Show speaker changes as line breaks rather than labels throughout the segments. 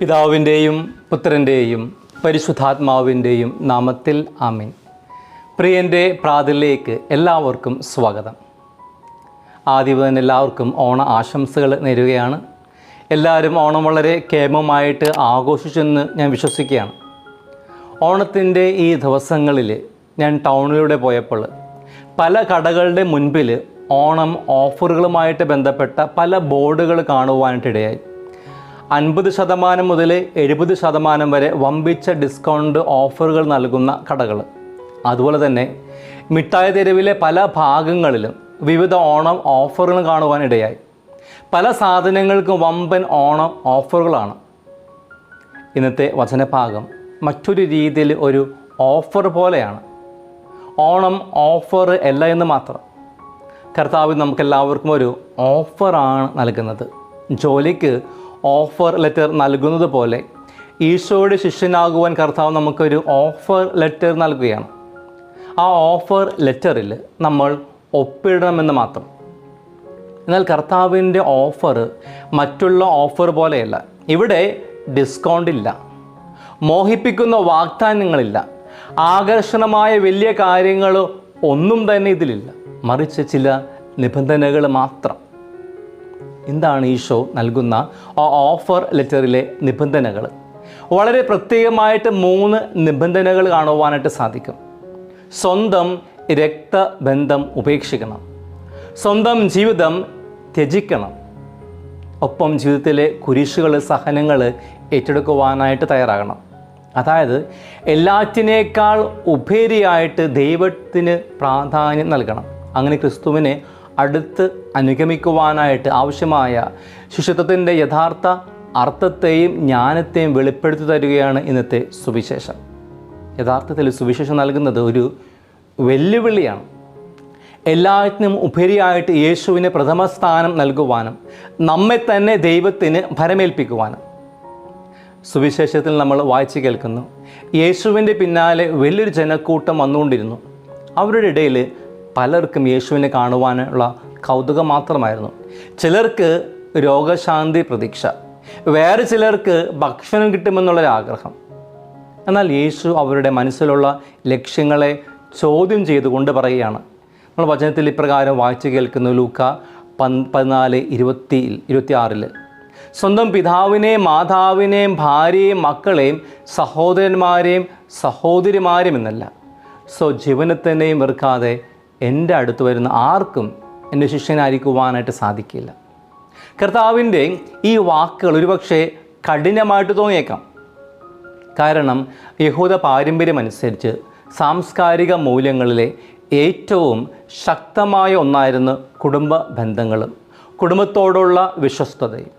പിതാവിന്റെയും പുത്രന്റെയും പരിശുദ്ധാത്മാവിന്റെയും നാമത്തിൽ ആമീൻ. പ്രിയന്റെ പ്രാതിലേക്ക് എല്ലാവർക്കും സ്വാഗതം. ആദ്യം എല്ലാവർക്കും ഓണ ആശംസകൾ നേരുകയാണ്. എല്ലാവരും ഓണം വളരെ കേമമായിട്ട് ആഘോഷിച്ചെന്ന് ഞാൻ വിശ്വസിക്കുകയാണ്. ഓണത്തിന്റെ ഈ ദിവസങ്ങളിൽ ഞാൻ ടൗണിലൂടെ പോയപ്പോൾ പല കടകളുടെ മുൻപിൽ ഓണം ഓഫറുകളുമായിട്ട് ബന്ധപ്പെട്ട പല ബോർഡുകൾ കാണുവാനായിട്ടിടയായി അൻപത് ശതമാനം മുതൽ എഴുപത് ശതമാനം വരെ വമ്പിച്ച ഡിസ്കൗണ്ട് ഓഫറുകൾ നൽകുന്ന കടകൾ. അതുപോലെ തന്നെ മിഠായി തെരുവിലെ പല ഭാഗങ്ങളിലും വിവിധ ഓണം ഓഫറുകൾ കാണുവാനിടയായി പല സാധനങ്ങൾക്കും വമ്പൻ ഓണം ഓഫറുകളാണ്. ഇന്നത്തെ വചനഭാഗം മറ്റൊരു രീതിയിൽ ഒരു ഓഫർ പോലെയാണ്. ഓണം ഓഫർ അല്ല എന്ന് മാത്രം. കർത്താവ് നമുക്കെല്ലാവർക്കും ഒരു ഓഫറാണ് നൽകുന്നത്. ജോലിക്ക് ഓഫർ ലെറ്റർ നൽകുന്നത് പോലെ ഈശോയുടെ ശിഷ്യനാകുവാൻ കർത്താവ് നമുക്കൊരു ഓഫർ ലെറ്റർ നൽകുകയാണ്. ആ ഓഫർ ലെറ്ററിൽ നമ്മൾ ഒപ്പിടണമെന്ന് മാത്രം. എന്നാൽ കർത്താവിന്റെ ഓഫർ മറ്റുള്ള ഓഫർ പോലെയല്ല. ഇവിടെ ഡിസ്കൗണ്ട് ഇല്ല. മോഹിപ്പിക്കുന്ന വാഗ്ദാനങ്ങളില്ല. ആകർഷണമായ വലിയ കാര്യങ്ങൾ ഒന്നും തന്നെ ഇതിലില്ല. മറിച്ച് ചില നിബന്ധനകൾ മാത്രം. എന്താണ് ഈശോ നൽകുന്ന ആ ഓഫർ ലെറ്ററിലെ നിബന്ധനകൾ. വളരെ പ്രത്യേകമായിട്ട് മൂന്ന് നിബന്ധനകൾ കാണുവാനായിട്ട് സാധിക്കും. സ്വന്തം രക്തബന്ധം ഉപേക്ഷിക്കണം. സ്വന്തം ജീവിതം ത്യജിക്കണം. ഒപ്പം ജീവിതത്തിലെ കുരിശുകൾ സഹനങ്ങൾ ഏറ്റെടുക്കുവാനായിട്ട് തയ്യാറാകണം. അതായത് എല്ലാറ്റിനേക്കാൾ ഉപരിയായിട്ട് ദൈവത്തിന് പ്രാധാന്യം നൽകണം. അങ്ങനെ ക്രിസ്തുവിനെ അടുത്ത് അനുഗമിക്കുവാനായിട്ട് ആവശ്യമായ ശിഷ്യത്വത്തിന്റെ യഥാർത്ഥ അർത്ഥത്തെയും ജ്ഞാനത്തെയും വെളിപ്പെടുത്തി തരികയാണ് ഇന്നത്തെ സുവിശേഷം. യഥാർത്ഥത്തിൽ സുവിശേഷം നൽകുന്നത് ഒരു വെല്ലുവിളിയാണ്. എല്ലാറ്റിനും ഉപരിയായിട്ട് യേശുവിന് പ്രഥമ സ്ഥാനം നൽകുവാനും നമ്മെ തന്നെ ദൈവത്തിന് ഭരമേൽപ്പിക്കുവാനും. സുവിശേഷത്തിൽ നമ്മൾ വായിച്ചു കേൾക്കുന്നു യേശുവിന്റെ പിന്നാലെ വലിയൊരു ജനക്കൂട്ടം വന്നുകൊണ്ടിരുന്നു. അവരുടെ ഇടയിൽ പലർക്കും യേശുവിനെ കാണുവാനുള്ള കൗതുകം മാത്രമായിരുന്നു. ചിലർക്ക് രോഗശാന്തി പ്രതീക്ഷ. വേറെ ചിലർക്ക് ഭക്ഷണം കിട്ടുമെന്നുള്ളൊരു ആഗ്രഹം. എന്നാൽ യേശു അവരുടെ മനസ്സിലുള്ള ലക്ഷ്യങ്ങളെ ചോദ്യം ചെയ്തുകൊണ്ട് പറയുകയാണ്. നമ്മൾ വചനത്തിൽ ഇപ്രകാരം വായിച്ചു കേൾക്കുന്നു ലൂക്ക പൻ പതിനാല് ഇരുപത്തി ഇരുപത്തിയാറിൽ സ്വന്തം പിതാവിനെയും മാതാവിനെയും ഭാര്യയെയും മക്കളെയും സഹോദരന്മാരെയും സഹോദരിമാരെയും എന്നല്ല സ്വജീവനത്തിനെയും വെറുക്കാതെ എന്റെ അടുത്ത് വരുന്ന ആർക്കും എന്റെ ശിഷ്യനായിരിക്കുവാനായിട്ട് സാധിക്കില്ല. കർത്താവിന്റെ ഈ വാക്കുകൾ ഒരുപക്ഷെ കഠിനമായിട്ട് തോന്നിയേക്കാം. കാരണം യഹൂദ പാരമ്പര്യമനുസരിച്ച് സാംസ്കാരിക മൂല്യങ്ങളിലെ ഏറ്റവും ശക്തമായ ഒന്നായിരുന്നു കുടുംബ ബന്ധങ്ങളും കുടുംബത്തോടുള്ള വിശ്വസ്തതയും.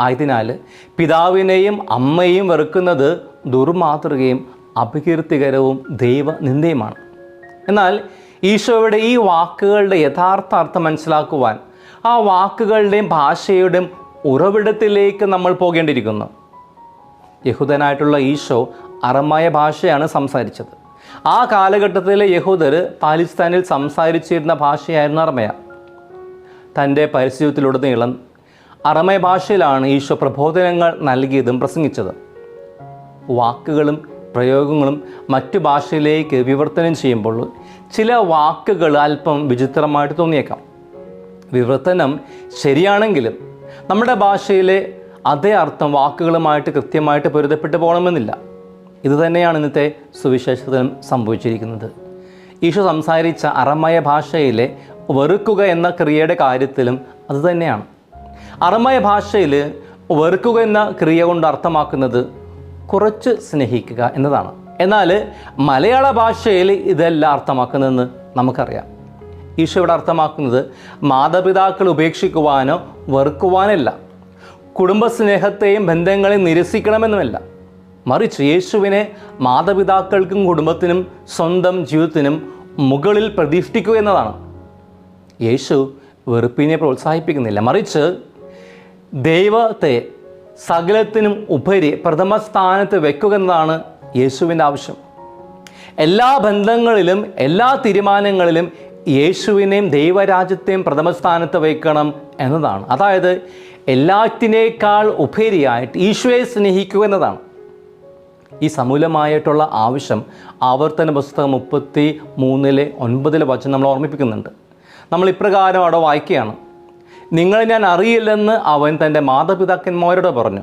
ആയതിനാൽ പിതാവിനെയും അമ്മയെയും വെറുക്കുന്നത് ദുർമാതൃകയും അപകീർത്തികരവും ദൈവനിന്ദയുമാണ്. എന്നാൽ ഈശോയുടെ ഈ വാക്കുകളുടെ യഥാർത്ഥ അർത്ഥം മനസ്സിലാക്കുവാൻ ആ വാക്കുകളുടെയും ഭാഷയുടെയും ഉറവിടത്തിലേക്ക് നമ്മൾ പോകേണ്ടിയിരിക്കുന്നു. യഹൂദനായിട്ടുള്ള ഈശോ അറമായ ഭാഷയാണ് സംസാരിച്ചത്. ആ കാലഘട്ടത്തിലെ യഹൂദർ പാലിസ്ഥാനിൽ സംസാരിച്ചിരുന്ന ഭാഷയായിരുന്നു അറമയ. തന്റെ പരിസ്ഥിതിയിലുടനീളം അറമയ ഭാഷയിലാണ് ഈശോ പ്രബോധനങ്ങൾ നൽകിയതും പ്രസംഗിച്ചതും. വാക്കുകളും പ്രയോഗങ്ങളും മറ്റു ഭാഷയിലേക്ക് വിവർത്തനം ചെയ്യുമ്പോൾ ചില വാക്കുകൾ അല്പം വിചിത്രമായിട്ട് തോന്നിയേക്കാം. വിവർത്തനം ശരിയാണെങ്കിലും നമ്മുടെ ഭാഷയിലെ അതേ അർത്ഥം വാക്കുകളുമായിട്ട് കൃത്യമായിട്ട് പൊരുത്തപ്പെട്ടു പോകണമെന്നില്ല. ഇതുതന്നെയാണ് ഇന്നത്തെ സുവിശേഷത്തിനും സംഭവിച്ചിരിക്കുന്നത്. ഈശോ സംസാരിച്ച അറമയ ഭാഷയിലെ വെറുക്കുക എന്ന ക്രിയയുടെ കാര്യത്തിലും അതുതന്നെയാണ് അറമയ ഭാഷയിൽ വെറുക്കുക എന്ന ക്രിയ കൊണ്ട് അർത്ഥമാക്കുന്നത് കുറച്ച് സ്നേഹിക്കുക എന്നതാണ്. എന്നാൽ മലയാള ഭാഷയിൽ ഇതല്ല അർത്ഥമാക്കുന്നതെന്ന് നമുക്കറിയാം. ഈശോ ഇവിടെ അർത്ഥമാക്കുന്നത് മാതാപിതാക്കൾ ഉപേക്ഷിക്കുവാനോ വെറുക്കുവാനല്ല. കുടുംബസ്നേഹത്തെയും ബന്ധങ്ങളെയും നിരസിക്കണമെന്നുമല്ല. മറിച്ച് യേശുവിനെ മാതാപിതാക്കൾക്കും കുടുംബത്തിനും സ്വന്തം ജീവിതത്തിനും മുകളിൽ പ്രതിഷ്ഠിക്കുക എന്നതാണ്. യേശു വെറുപ്പിനെ പ്രോത്സാഹിപ്പിക്കുന്നില്ല. മറിച്ച് ദൈവത്തെ സകലത്തിനും ഉപരി പ്രഥമ സ്ഥാനത്ത് വെക്കുക എന്നതാണ് യേശുവിന്റെ ആവശ്യം. എല്ലാ ബന്ധങ്ങളിലും എല്ലാ തീരുമാനങ്ങളിലും യേശുവിനെയും ദൈവരാജ്യത്തെയും പ്രഥമ സ്ഥാനത്ത് വയ്ക്കണം എന്നതാണ്. അതായത് എല്ലാറ്റിനേക്കാൾ ഉപരിയായിട്ട് ഈശോയെ സ്നേഹിക്കുക എന്നതാണ്. ഈ സമൂലമായിട്ടുള്ള ആവശ്യം ആവർത്തന പുസ്തകം മുപ്പത്തി മൂന്നിലെ ഒൻപതിലെ വചനം നമ്മൾ ഓർമ്മിപ്പിക്കുന്നുണ്ട്. നമ്മൾ ഇപ്രകാരം അവിടെ വായിക്കുകയാണ്. നിങ്ങളെ ഞാൻ അറിയില്ലെന്ന് അവൻ തന്റെ മാതാപിതാക്കന്മാരോട് പറഞ്ഞു.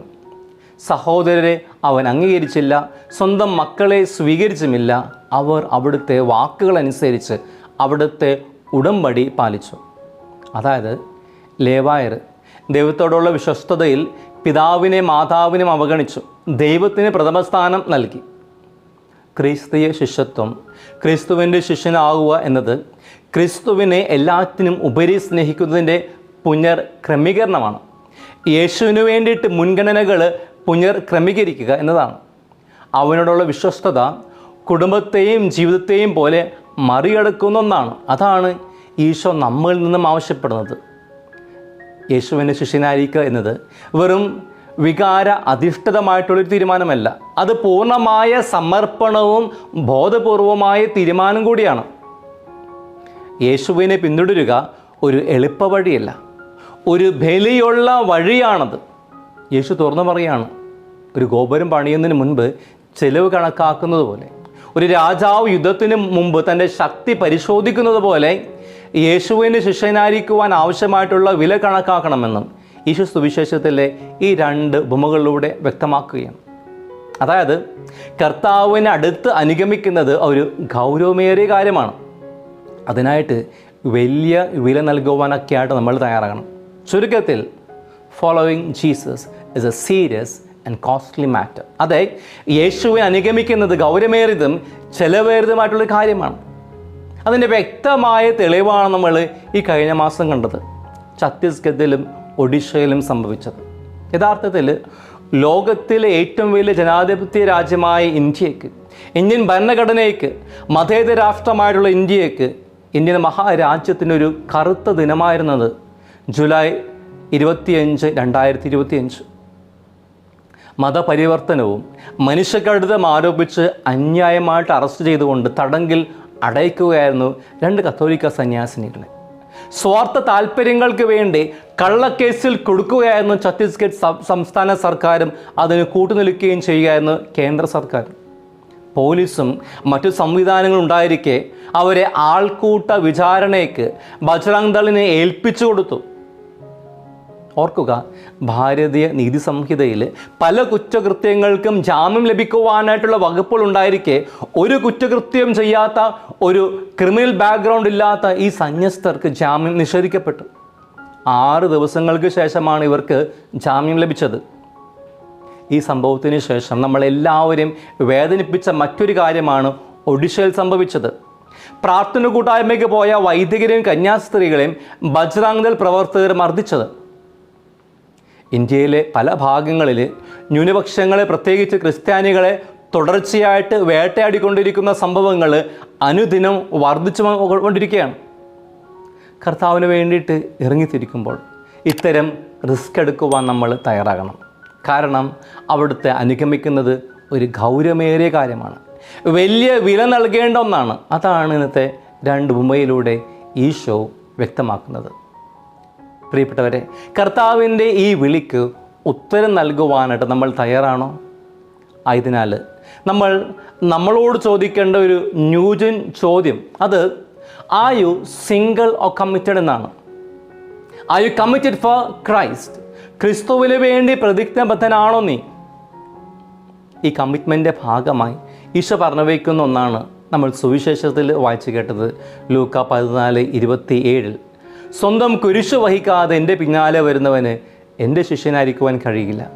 സഹോദരരെ അവൻ അംഗീകരിച്ചില്ല സ്വന്തം മക്കളെ സ്വീകരിച്ചുമില്ല. അവർ അവിടുത്തെ വാക്കുകൾ അനുസരിച്ച് അവിടുത്തെ ഉടമ്പടി പാലിച്ചു. അതായത് ലേവായർ ദൈവത്തോടുള്ള വിശ്വസ്തതയിൽ പിതാവിനെ മാതാവിനും അവഗണിച്ചു ദൈവത്തിന് പ്രഥമസ്ഥാനം നൽകി. ക്രിസ്തീയ ശിഷ്യത്വം ക്രിസ്തുവിന്റെ ശിഷ്യനാകുക എന്നത് ക്രിസ്തുവിനെ എല്ലാത്തിനും ഉപരി സ്നേഹിക്കുന്നതിന്റെ പുനർ ക്രമീകരണമാണ്. യേശുവിന് വേണ്ടിയിട്ട് മുൻഗണനകൾ പുനർ ക്രമീകരിക്കുക എന്നതാണ്. അവനോടുള്ള വിശ്വസ്തത കുടുംബത്തെയും ജീവിതത്തെയും പോലെ മറികടക്കുന്ന ഒന്നാണ്. അതാണ് ഈശോ നമ്മളിൽ നിന്നും ആവശ്യപ്പെടുന്നത്. യേശുവിന്റെ ശിഷ്യനായിരിക്കുക എന്നത് വെറും വികാര അധിഷ്ഠിതമായിട്ടുള്ളൊരു തീരുമാനമല്ല. അത് പൂർണമായ സമർപ്പണവും ബോധപൂർവമായ തീരുമാനം കൂടിയാണ്. യേശുവിനെ പിന്തുടരുക ഒരു എളുപ്പ വഴിയല്ല ഒരു ബലിയുള്ള വഴിയാണത്. യേശു തുറന്നു പറയാണ് ഒരു ഗോപുരം പണിയുന്നതിന് മുൻപ് ചെലവ് കണക്കാക്കുന്നത് പോലെ ഒരു രാജാവ് യുദ്ധത്തിന് മുമ്പ് തന്റെ ശക്തി പരിശോധിക്കുന്നത് പോലെ യേശുവിന്റെ ശിഷ്യനായിരിക്കുവാൻ ആവശ്യമായിട്ടുള്ള വില കണക്കാക്കണമെന്നും യേശു സുവിശേഷത്തിലെ ഈ രണ്ട് ഉപമകളിലൂടെ വ്യക്തമാക്കുകയാണ്. അതായത് കർത്താവിനെ അടുത്ത് അനുഗമിക്കുന്നത് ഒരു ഗൗരവമേറിയ കാര്യമാണ്. അതിനായിട്ട് വലിയ വില നൽകുവാനൊക്കെയായിട്ട് നമ്മൾ തയ്യാറാകണം. ചുരുക്കത്തിൽ following Jesus is a serious and costly matter അതെ യേശുവിനെ അനുഗമിക്കുന്നത് ഗൗരവേറിയതും ചെലവേറിയതുമായിട്ടുള്ളൊരു കാര്യമാണ്. അതിന്റെ വ്യക്തമായ തെളിവാണ് നമ്മൾ ഈ കഴിഞ്ഞ മാസം കണ്ടത്. ഛത്തീസ്ഗഡിലും ഒഡീഷയിലും സംഭവിച്ചത്. യഥാർത്ഥത്തിൽ ലോകത്തിലെ ഏറ്റവും വലിയ ജനാധിപത്യ രാജ്യമായ ഇന്ത്യയ്ക്ക് ഇന്ത്യൻ ഭരണഘടനയ്ക്ക് മതേതര രാഷ്ട്രമായിട്ടുള്ള ഇന്ത്യയ്ക്ക് ഇന്ത്യൻ മഹാരാജ്യത്തിനൊരു കറുത്ത ദിനമായിരുന്നത് ജൂലൈ ഇരുപത്തിയഞ്ച് രണ്ടായിരത്തി ഇരുപത്തിയഞ്ച് മതപരിവർത്തനവും മനുഷ്യക്കടുതം ആരോപിച്ച് അന്യായമായിട്ട് അറസ്റ്റ് ചെയ്തുകൊണ്ട് തടങ്കിൽ അടയ്ക്കുകയായിരുന്നു രണ്ട് കത്തോലിക്ക സന്യാസിനികളെ. സ്വാർത്ഥ താല്പര്യങ്ങൾക്ക് വേണ്ടി കള്ളക്കേസിൽ കൊടുക്കുകയായിരുന്നു ഛത്തീസ്ഗഡ് സംസ്ഥാന സർക്കാരും അതിന് കൂട്ടുനിൽക്കുകയും ചെയ്യുകയായിരുന്നു കേന്ദ്ര സർക്കാർ പോലീസും മറ്റു സംവിധാനങ്ങളും ഉണ്ടായിരിക്കെ അവരെ ആൾക്കൂട്ട വിചാരണയ്ക്ക് ബജ്രംഗ് ദളിനെ ഏൽപ്പിച്ചു കൊടുത്തു. ഓർക്കുക ഭാരതീയ നീതി സംഹിതയിൽ പല കുറ്റകൃത്യങ്ങൾക്കും ജാമ്യം ലഭിക്കുവാനായിട്ടുള്ള വകുപ്പുകൾ ഉണ്ടായിരിക്കെ ഒരു കുറ്റകൃത്യം ചെയ്യാത്ത ഒരു ക്രിമിനൽ ബാക്ക്ഗ്രൗണ്ട് ഇല്ലാത്ത ഈ സന്യസ്തർക്ക് ജാമ്യം നിഷേധിക്കപ്പെട്ടു. ആറ് ദിവസങ്ങൾക്ക് ശേഷമാണ് ഇവർക്ക് ജാമ്യം ലഭിച്ചത്. ഈ സംഭവത്തിന് ശേഷം നമ്മളെല്ലാവരും വേദനിപ്പിച്ച മറ്റൊരു കാര്യമാണ് ഒഡീഷയിൽ സംഭവിച്ചത്. പ്രാർത്ഥന കൂട്ടായ്മയ്ക്ക് പോയ വൈദികരെയും കന്യാസ്ത്രീകളെയും ബജ്രാങ്ദൽ പ്രവർത്തകർ മർദ്ദിച്ചത്. ഇന്ത്യയിലെ പല ഭാഗങ്ങളിൽ ന്യൂനപക്ഷങ്ങളെ പ്രത്യേകിച്ച് ക്രിസ്ത്യാനികളെ തുടർച്ചയായിട്ട് വേട്ടയാടിക്കൊണ്ടിരിക്കുന്ന സംഭവങ്ങൾ അനുദിനം വർദ്ധിച്ചു കൊണ്ടിരിക്കുകയാണ്. കർത്താവിന് വേണ്ടിയിട്ട് ഇറങ്ങിത്തിരിക്കുമ്പോൾ ഇത്തരം റിസ്ക് എടുക്കുവാൻ നമ്മൾ തയ്യാറാകണം. കാരണം അവിടുത്തെ അനുഗമിക്കുന്നത് ഒരു ഗൗരവമേറിയ കാര്യമാണ്. വലിയ വില നൽകേണ്ട ഒന്നാണ്. അതാണ് ഇന്നത്തെ രണ്ട് ഉപമയിലൂടെ ഈശോ വ്യക്തമാക്കുന്നത്. പ്രിയപ്പെട്ടവരെ കർത്താവിന്റെ ഈ വിളിക്ക് ഉത്തരം നൽകുവാനായിട്ട് നമ്മൾ തയ്യാറാണോ? ആയതിനാൽ നമ്മൾ നമ്മളോട് ചോദിക്കേണ്ട ഒരു ന്യൂജൻ ചോദ്യം. അത് ആ യു സിംഗിൾ ഓ കമ്മിറ്റഡ് എന്നാണ്. ആ യു കമ്മിറ്റഡ് ഫോർ ക്രൈസ്റ്റ് ക്രിസ്തുവിന് വേണ്ടി പ്രതിജ്ഞബദ്ധനാണോ നീ? ഈ കമ്മിറ്റ്മെന്റെ ഭാഗമായി ഈശോ പറഞ്ഞു വയ്ക്കുന്ന ഒന്നാണ് നമ്മൾ സുവിശേഷത്തിൽ വായിച്ചു കേട്ടത് ലൂക്ക പതിനാല് ഇരുപത്തി ഏഴിൽ സ്വന്തം കുരിശ് വഹിക്കാതെ എന്റെ പിന്നാലെ വരുന്നവന് എന്റെ ശിഷ്യനായിരിക്കുവാൻ കഴിയില്ല.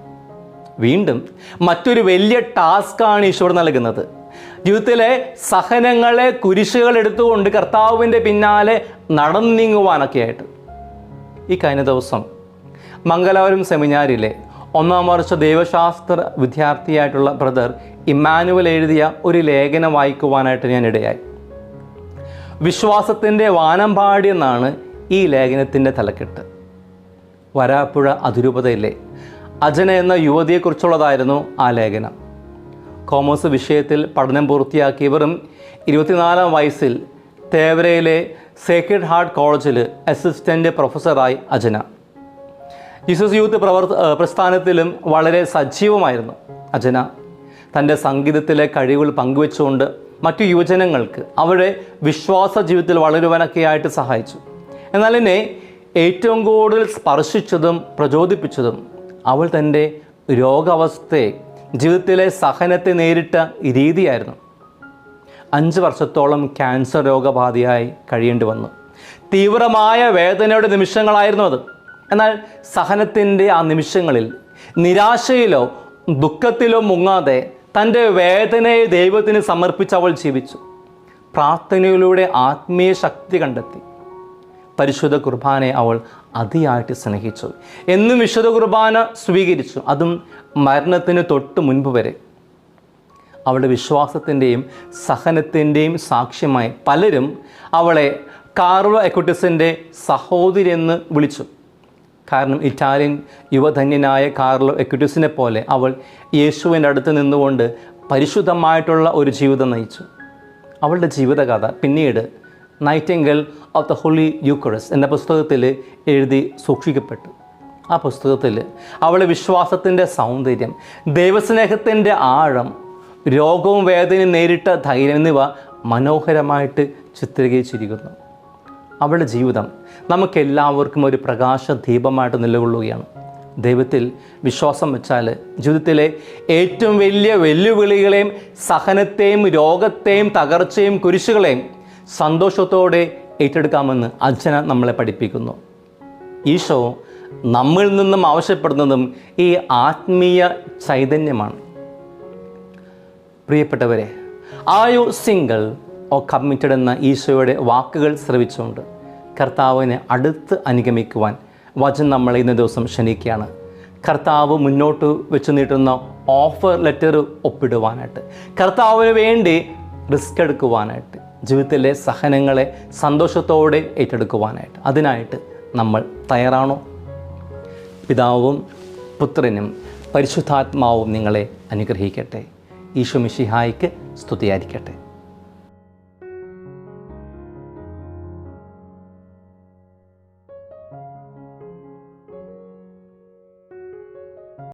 വീണ്ടും മറ്റൊരു വലിയ ടാസ്ക്കാണ് ഈശോട് നൽകുന്നത്. ജീവിതത്തിലെ സഹനങ്ങളെ കുരിശുകൾ എടുത്തുകൊണ്ട് കർത്താവിന്റെ പിന്നാലെ നടന്നീങ്ങുവാനൊക്കെ ആയിട്ട് ഈ കഴിഞ്ഞ ദിവസം മംഗലാപുരം സെമിനാരിലെ ഒന്നാം വർഷ ദൈവശാസ്ത്ര വിദ്യാർത്ഥിയായിട്ടുള്ള ബ്രദർ ഇമ്മാനുവൽ എഴുതിയ ഒരു ലേഖനം വായിക്കുവാനായിട്ട് ഞാൻ ഇടയായി. വിശ്വാസത്തിന്റെ വാനമ്പാടി എന്നാണ് ഈ ലേഖനത്തിന്റെ തലക്കെട്ട്. വരാപ്പുഴ അതിരൂപതയിലെ അജന എന്ന യുവതിയെക്കുറിച്ചുള്ളതായിരുന്നു ആ ലേഖനം. കോമേഴ്സ് വിഷയത്തിൽ പഠനം പൂർത്തിയാക്കിയവരും ഇരുപത്തിനാലാം വയസ്സിൽ തേവരയിലെ സേക്രഡ് ഹാർട്ട് കോളേജിൽ അസിസ്റ്റന്റ് പ്രൊഫസറായി അജന. ജീസസ് യൂത്ത് പ്രവർത്ത പ്രസ്ഥാനത്തിലും വളരെ സജീവമായിരുന്നു അജന. തന്റെ സംഗീതത്തിലെ കഴിവുകൾ പങ്കുവെച്ചുകൊണ്ട് മറ്റു യുവജനങ്ങൾക്ക് അവരുടെ വിശ്വാസ ജീവിതത്തിൽ വളരുവാനൊക്കെയായിട്ട് സഹായിച്ചു. എന്നാൽ എന്നെ ഏറ്റവും കൂടുതൽ സ്പർശിച്ചതും പ്രചോദിപ്പിച്ചതും അവൾ തന്റെ രോഗാവസ്ഥയെ ജീവിതത്തിലെ സഹനത്തെ നേരിട്ട രീതിയായിരുന്നു. അഞ്ച് വർഷത്തോളം ക്യാൻസർ രോഗബാധയായി കഴിയേണ്ടി വന്നു. തീവ്രമായ വേദനയുടെ നിമിഷങ്ങളായിരുന്നു അത്. എന്നാൽ സഹനത്തിന്റെ ആ നിമിഷങ്ങളിൽ നിരാശയിലോ ദുഃഖത്തിലോ മുങ്ങാതെ തന്റെ വേദനയെ ദൈവത്തിന് സമർപ്പിച്ച് അവൾ ജീവിച്ചു. പ്രാർത്ഥനയിലൂടെ ആത്മീയ ശക്തി കണ്ടെത്തി. പരിശുദ്ധ കുർബാനയെ അവൾ അതിയായിട്ട് സ്നേഹിച്ചു. എന്നും വിശുദ്ധ കുർബാന സ്വീകരിച്ചു. അതും മരണത്തിന് തൊട്ട് മുൻപ് വരെ. അവളുടെ വിശ്വാസത്തിന്റെയും സഹനത്തിന്റെയും സാക്ഷ്യമായി പലരും അവളെ കാർവ എക്വട്ടിസിന്റെ സഹോദരി എന്ന് വിളിച്ചു. കാരണം ഇറ്റാലിയൻ യുവധന്യനായ കാർലോ എക്വിറ്റിസിനെ പോലെ അവൾ യേശുവിന്റെ അടുത്ത് നിന്നുകൊണ്ട് പരിശുദ്ധമായിട്ടുള്ള ഒരു ജീവിതം നയിച്ചു. അവളുടെ ജീവിതകഥ പിന്നീട് nightingale of the holy Eucharist എന്ന പുസ്തകത്തിൽ എഴുതി സൂക്ഷിക്കപ്പെട്ടു. ആ പുസ്തകത്തിൽ അവളെ വിശ്വാസത്തിന്റെ സൗന്ദര്യം ദൈവസ്നേഹത്തിന്റെ ആഴം രോഗവും വേദനയും നേരിട്ട ധൈര്യം എന്നിവ മനോഹരമായിട്ട് ചിത്രീകരിച്ചിരിക്കുന്നു. അവളുടെ ജീവിതം നമുക്കെല്ലാവർക്കും ഒരു പ്രകാശ ദീപമായിട്ട് നിലകൊള്ളുകയാണ്. ദൈവത്തിൽ വിശ്വാസം വെച്ചാൽ ജീവിതത്തിലെ ഏറ്റവും വലിയ വെല്ലുവിളികളെയും സഹനത്തെയും രോഗത്തെയും തകർച്ചയും കുരിശുകളെയും സന്തോഷത്തോടെ ഏറ്റെടുക്കാമെന്ന് അച്ഛന നമ്മളെ പഠിപ്പിക്കുന്നു. ഈശോ നമ്മിൽ നിന്നും ആവശ്യപ്പെടുന്നതും ഈ ആത്മീയ ചൈതന്യമാണ്. പ്രിയപ്പെട്ടവരെ ആ യു സിംഗിൾ ഓ കമ്മിറ്റഡ് എന്ന ഈശോയുടെ വാക്കുകൾ ശ്രവിച്ചുകൊണ്ട് കർത്താവിനെ അടുത്ത് അനുഗമിക്കുവാൻ വചൻ നമ്മളെ ഇന്ന ദിവസം ക്ഷണിക്കുകയാണ്. കർത്താവ് മുന്നോട്ട് വെച്ച് നീട്ടുന്ന ഓഫർ ലെറ്റർ ഒപ്പിടുവാനായിട്ട് കർത്താവിന് വേണ്ടി റിസ്ക് എടുക്കുവാനായിട്ട്. ജീവിതത്തിലെ സഹനങ്ങളെ സന്തോഷത്തോടെ ഏറ്റെടുക്കുവാനായിട്ട് അതിനായിട്ട് നമ്മൾ തയ്യാറാണോ? പിതാവും പുത്രനും പരിശുദ്ധാത്മാവും നിങ്ങളെ അനുഗ്രഹിക്കട്ടെ. ഈശോ മിഷിഹായിക്ക് സ്തുതിയായിരിക്കട്ടെ.